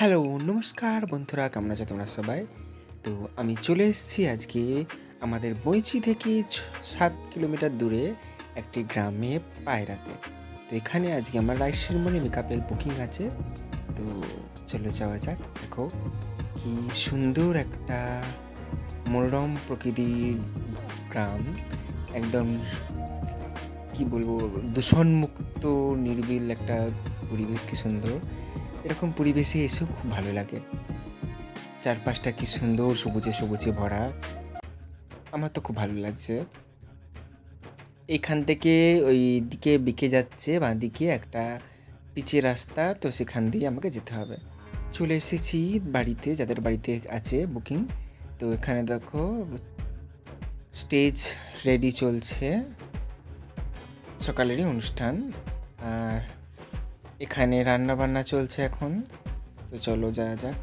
Hello, নমস্কার বন্ধুরা, কেমন আছো তোমরা সবাই? তো আমি চলে এসেছি আজকে আমাদের বইচি থেকে সাত কিলোমিটার দূরে একটি গ্রামে পায়রাতে। তো এখানে আজকে আমার রাইসের মনে মেকআপের বুকিং আছে। তো চলে যাওয়া যাক, দেখো কি সুন্দর একটা মনোরম প্রকৃতির গ্রাম। একদম কি বলব, দূষণমুক্ত, নির্বিল একটা পরিবেশ, কি সুন্দর। এরকম পরিবেশে এসেও খুব ভালো লাগে। চারপাশটা কি সুন্দর, সবুজে সবুজে ভরা। আমার তো খুব ভালো লাগছে। এখান থেকে ওই দিকে বিকে যাচ্ছে, বাঁ দিকে একটা পিচের রাস্তা, তো সেখান দিয়ে আমাকে যেতে হবে। চলে এসেছি বাড়িতে, যাদের বাড়িতে আছে বুকিং। তো এখানে দেখো, স্টেজ রেডি চলছে। সকালেরই অনুষ্ঠান। আর এখানে রান্না বান্না চলছে এখন। তো চলো যাওয়া যাক।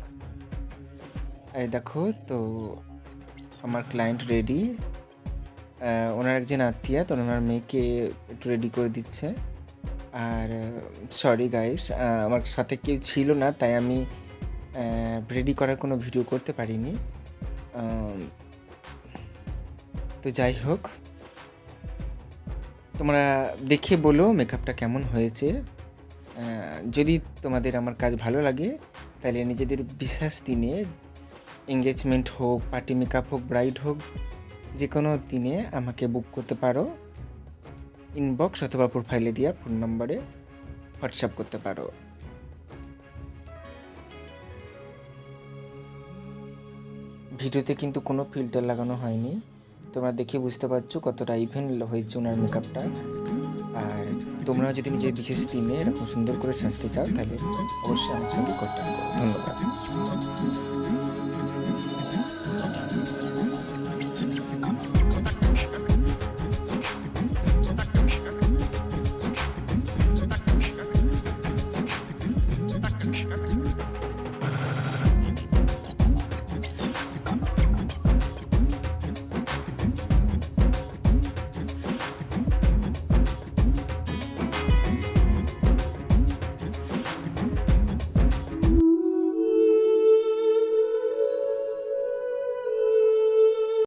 এই দেখো, তো আমার ক্লায়েন্ট রেডি ওনার একজন আত্মীয়া, তো ওনার মেয়েকে একটু রেডি করে দিচ্ছে। আর সরি গাইস আমার সাথে কেউ ছিল না, তাই আমি রেডি করার কোনো ভিডিও করতে পারিনি। তো যাই হোক, তোমরা দেখে বলো মেকআপটা কেমন হয়েছে। যদি তোমাদের আমার কাজ ভালো লাগে, তাহলে নিজেদের বিশেষ দিনে এঙ্গেজমেন্ট হোক পার্টি মেকআপ হোক ব্রাইড হোক যে কোনো দিনে আমাকে বুক করতে পারো। ইনবক্স অথবা প্রোফাইলে দেওয়া ফোন নম্বরে হোয়াটসঅ্যাপ করতে পারো। ভিডিওতে কিন্তু কোনো ফিল্টার লাগানো হয়নি। তোমরা দেখে বুঝতে পারছ কতটা ইভেন হয়েছে ওনার মেকআপটা আর তোমরা যদি নিজের বিশেষ দিনে এরকম সুন্দর করে সাজতে চাও, তাহলে অবশ্যই আমার সঙ্গে কন্ট্যাক্ট করো।